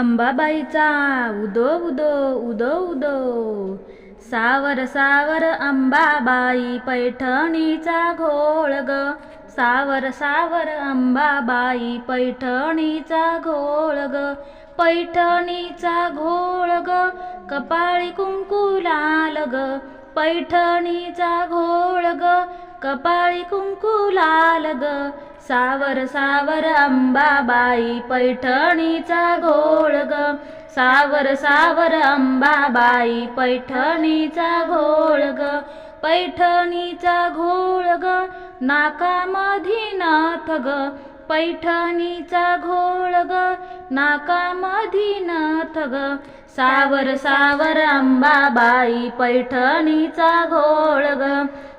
अंबाबाईचा उदो उदो उदो उदो. सावर सावर अंबाबाई पैठणीचा घोळ ग. सावर सावर अंबाबाई पैठणीचा घोळ ग. पैठणीचा घोळ ग. कपाळी कुंकू लाल ग. पैठणीचा घोळ ग. कपाळी कुंकू लाल ग. सावर सावर अंबाबाई पैठणीचा घोळ ग. सावर सावर अंबाबाई पैठणीचा घोळ ग. पैठणीचा घोळ ग. नाकामधी नाथ ग. पैठणीचा घोळ ग. नाकामधी नाथ ग. सावर सावर अंबाबाई पैठणीचा घोळ ग.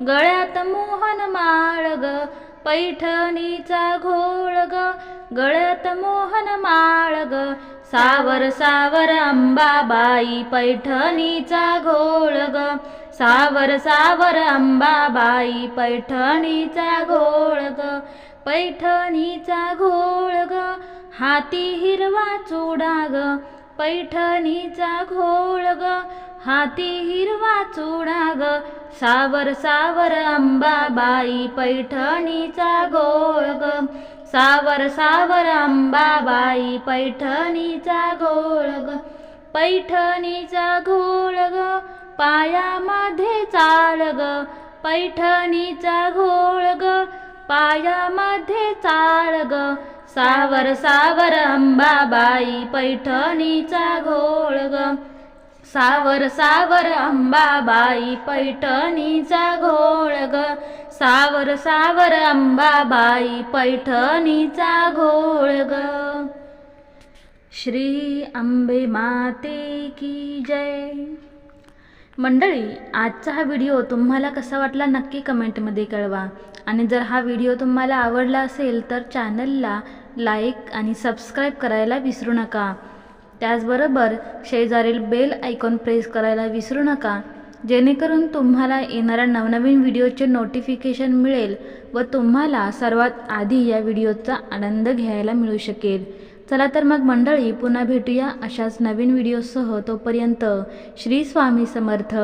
गळ्यात मोहन माळ ग पैठणीचा घोळ ग गळ्यात मोहन माळ ग सावर सावर अंबाबाई पैठणीचा घोळ ग सावर सावर अंबाबाई पैठणीचा घोळ ग पैठणीचा घोळ ग हाती हिरवा चुडा ग पैठणीचा घोळ ग हाती हिरवा चुडा ग. सावर सावर अंबाबाई पैठणीचा घोळ ग. सावर सावर अंबाबाई पैठणीचा घोळ ग. पैठणीचा घोळ ग पायामध्ये चाळ ग. पैठणीचा घोळ ग पायामध्ये चाळ ग. सावर सावर अंबाबाई पैठणीचा घोळ ग. सावर सावर अंबाबाई पैठणीचा घोळ ग. सावर सावर अंबाबाई पैठणीचा घोळ ग. श्री अंबे माते की जय. मंडळी आजचा हा व्हिडिओ तुम्हाला कसा वाटला नक्की कमेंटमध्ये कळवा. आणि जर हा व्हिडिओ तुम्हाला आवडला असेल तर चॅनलला लाईक आणि सबस्क्राईब करायला विसरू नका. त्याचबरोबर शेजारील बेल आयकॉन प्रेस करायला विसरू नका. जेणेकरून तुम्हाला येणाऱ्या नवनवीन व्हिडिओचे नोटिफिकेशन मिळेल व तुम्हाला सर्वात आधी या व्हिडिओचा आनंद घ्यायला मिळू शकेल. चला तर मग मंडळी पुन्हा भेटूया अशाच नवीन व्हिडिओसह. तोपर्यंत श्री स्वामी समर्थ.